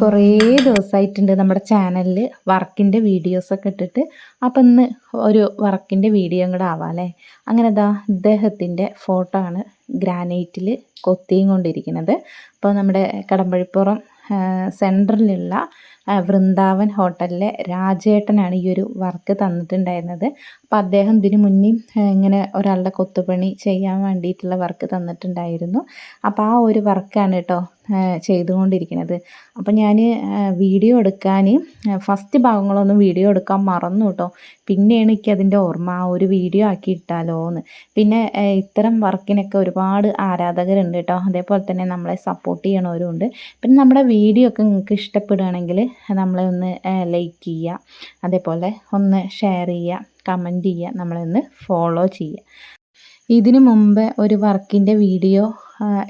കുറേ ദിവസമായിട്ടുണ്ട് നമ്മുടെ ചാനലിൽ വർക്കിന്റെ വീഡിയോസൊക്കെ ഇട്ടിട്ട്. അപ്പം ഇന്ന് ഒരു വർക്കിന്റെ വീഡിയോ കൂടെ ആവാം അല്ലേ അങ്ങനെ ഇതാ ഇദ്ദേഹത്തിന്റെ ഫോട്ടോ ആണ് ഗ്രാനൈറ്റിൽ കൊത്തിയും കൊണ്ടിരിക്കുന്നത്. അപ്പോൾ നമ്മുടെ കടമ്പഴിപ്പുറം സെന്ററിലുള്ള വൃന്ദാവൻ ഹോട്ടലിലെ രാജേട്ടനാണ് ഈ ഒരു വർക്ക് തന്നിട്ടുണ്ടായിരുന്നത്. അപ്പോൾ അദ്ദേഹം ഇതിനു മുന്നേ ഇങ്ങനെ ഒരാളുടെ കൊത്തുപണി ചെയ്യാൻ വേണ്ടിയിട്ടുള്ള വർക്ക് തന്നിട്ടുണ്ടായിരുന്നു. അപ്പോൾ ആ ഒരു വർക്കാണ് കേട്ടോ ചെയ്തുകൊണ്ടിരിക്കുന്നത്. അപ്പോൾ ഞാൻ വീഡിയോ എടുക്കാൻ ഫസ്റ്റ് ഭാഗങ്ങളൊന്നും വീഡിയോ എടുക്കാൻ മറന്നു കേട്ടോ. പിന്നെയാണ് എനിക്ക് അതിന്റെ ഓർമ്മ ആ ഒരു വീഡിയോ ആക്കി ഇട്ടാലോ എന്ന് പിന്നെ ഇത്തരം വർക്കിനൊക്കെ ഒരുപാട് ആരാധകരുണ്ട് കേട്ടോ. അതേപോലെ തന്നെ നമ്മളെ സപ്പോർട്ട് ചെയ്യണവരുണ്ട്. പിന്നെ നമ്മുടെ വീഡിയോ ഒക്കെ നിങ്ങൾക്ക് ഇഷ്ടപ്പെടുകയാണെങ്കിൽ നമ്മളെ ഒന്ന് ലൈക്ക് ചെയ്യുക. അതേപോലെ ഒന്ന് ഷെയർ ചെയ്യുക കമന്റ് ചെയ്യുക നമ്മളെ ഒന്ന് ഫോളോ ചെയ്യുക. ഇതിനു മുമ്പ് ഒരു വർക്കിന്റെ വീഡിയോ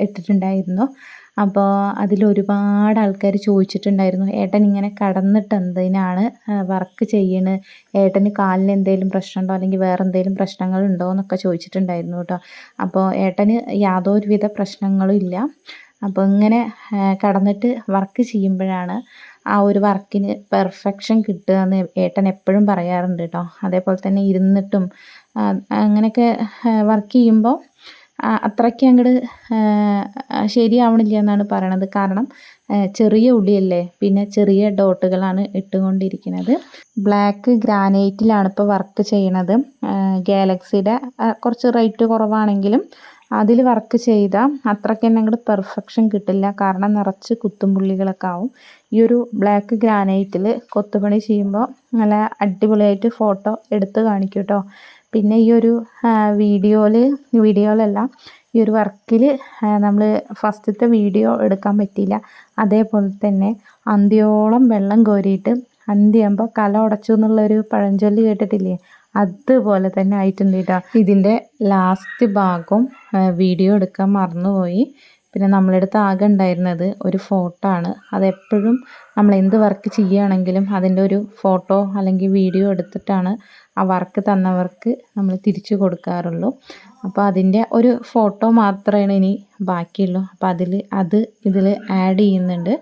ഇട്ടിട്ടുണ്ടായിരുന്നു. അപ്പോൾ അതിൽ ഒരുപാട് ആൾക്കാർ ചോദിച്ചിട്ടുണ്ടായിരുന്നു ഏട്ടൻ ഇങ്ങനെ കടന്നിട്ട് എന്തിനാണ് വർക്ക് ചെയ്യണ്? ഏട്ടന് കാലിന് എന്തെങ്കിലും പ്രശ്നമുണ്ടോ? അല്ലെങ്കിൽ വേറെ എന്തെങ്കിലും പ്രശ്നങ്ങളുണ്ടോ? എന്നൊക്കെ ചോദിച്ചിട്ടുണ്ടായിരുന്നു കേട്ടോ. അപ്പോൾ ഏട്ടന് യാതൊരുവിധ പ്രശ്നങ്ങളും ഇല്ല. അപ്പോൾ ഇങ്ങനെ കടന്നിട്ട് വർക്ക് ചെയ്യുമ്പോഴാണ് ആ ഒരു വർക്കിന് പെർഫെക്ഷൻ കിട്ടുക എന്ന് ഏട്ടൻ എപ്പോഴും പറയാറുണ്ട് കേട്ടോ അതേപോലെ തന്നെ ഇരുന്നിട്ടും അങ്ങനെയൊക്കെ വർക്ക് ചെയ്യുമ്പോൾ അത്രയ്ക്ക് അങ്ങോട്ട് ശരിയാവണില്ല എന്നാണ് പറയണത്. കാരണം ചെറിയ ഉള്ളിയല്ലേ? പിന്നെ ചെറിയ ഡോട്ടുകളാണ് ഇട്ടുകൊണ്ടിരിക്കുന്നത്. ബ്ലാക്ക് ഗ്രാനൈറ്റിലാണ് ഇപ്പോൾ വർക്ക് ചെയ്യണത്. ഗാലക്സിയുടെ കുറച്ച് റേറ്റ് കുറവാണെങ്കിലും അതിൽ വർക്ക് ചെയ്താൽ അത്രയ്ക്ക് തന്നെ അങ്ങോട്ട് പെർഫെക്ഷൻ കിട്ടില്ല. കാരണം നിറച്ച് കുത്തും പുള്ളികളൊക്കെ ആവും. ഈ ഒരു ബ്ലാക്ക് ഗ്രാനൈറ്റിൽ കൊത്തുപണി ചെയ്യുമ്പോൾ നല്ല അടിപൊളിയായിട്ട് ഫോട്ടോ എടുത്ത് കാണിക്കും കേട്ടോ പിന്നെ ഈ ഒരു വീഡിയോയിൽ വീഡിയോയിലല്ല ഈ ഒരു വർക്കിൽ നമ്മൾ ഫസ്റ്റത്തെ വീഡിയോ എടുക്കാൻ പറ്റിയില്ല. അതേപോലെ തന്നെ അന്ത്യോളം വെള്ളം കോരിയിട്ട് അന്തിയാകുമ്പോൾ കല ഉടച്ചു എന്നുള്ളൊരു പഴഞ്ചൊല്ല് കേട്ടിട്ടില്ലേ? അതുപോലെ തന്നെ ആയിട്ടുണ്ട് കേട്ടോ ഇതിന്റെ ലാസ്റ്റ് ഭാഗം വീഡിയോ എടുക്കാൻ മറന്നുപോയി. പിന്നെ നമ്മളെടുത്ത് ആകെ ഉണ്ടായിരുന്നത് ഒരു ഫോട്ടോ ആണ്. അതെപ്പോഴും നമ്മൾ എന്ത് വർക്ക് ചെയ്യുകയാണെങ്കിലും അതിന്റെ ഒരു ഫോട്ടോ അല്ലെങ്കിൽ വീഡിയോ എടുത്തിട്ടാണ് ആ വർക്ക് തന്നവർക്ക് നമ്മൾ തിരിച്ചു കൊടുക്കാറുള്ളൂ. അപ്പോൾ അതിന്റെ ഒരു ഫോട്ടോ മാത്രമാണ് ഇനി ബാക്കിയുള്ളൂ. അപ്പോൾ അതിൽ അത് ഇതിൽ ആഡ് ചെയ്യുന്നുണ്ട്.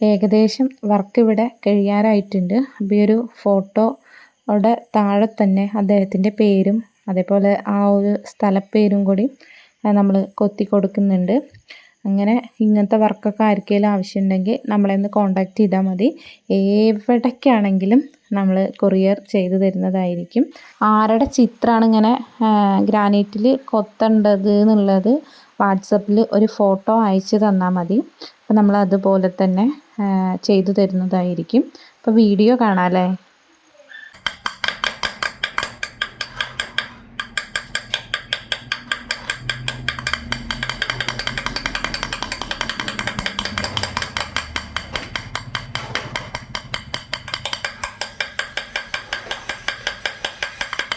ഏകദേശം വർക്ക് ഇവിടെ കഴിയാറായിട്ടുണ്ട്. അപ്പോൾ ഈ ഒരു ഫോട്ടോയുടെ താഴെ തന്നെ അദ്ദേഹത്തിന്റെ പേരും അതേപോലെ ആ ഒരു സ്ഥലപ്പേരും കൂടി നമ്മൾ കൊത്തി കൊടുക്കുന്നുണ്ട്. അങ്ങനെ ഇങ്ങനത്തെ വർക്കൊക്കെ ആർക്കെങ്കിലും ആവശ്യമുണ്ടെങ്കിൽ നമ്മളെ ഒന്ന് കോണ്ടാക്ട് ചെയ്താൽ മതി. എവിടേക്കാണെങ്കിലും നമ്മൾ കൊറിയർ ചെയ്തു തരുന്നതായിരിക്കും. ആരുടെ ചിത്രമാണ് ഇങ്ങനെ ഗ്രാനൈറ്റിൽ കൊത്തേണ്ടത് എന്നുള്ളത് വാട്സപ്പിൽ ഒരു ഫോട്ടോ അയച്ചു തന്നാൽ മതി. അപ്പോൾ നമ്മൾ അതുപോലെ തന്നെ ചെയ്തു തരുന്നതായിരിക്കും. അപ്പോൾ വീഡിയോ കാണാമല്ലേ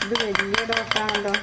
ഇത് വലിയ ഡോട്ടാണല്ലോ.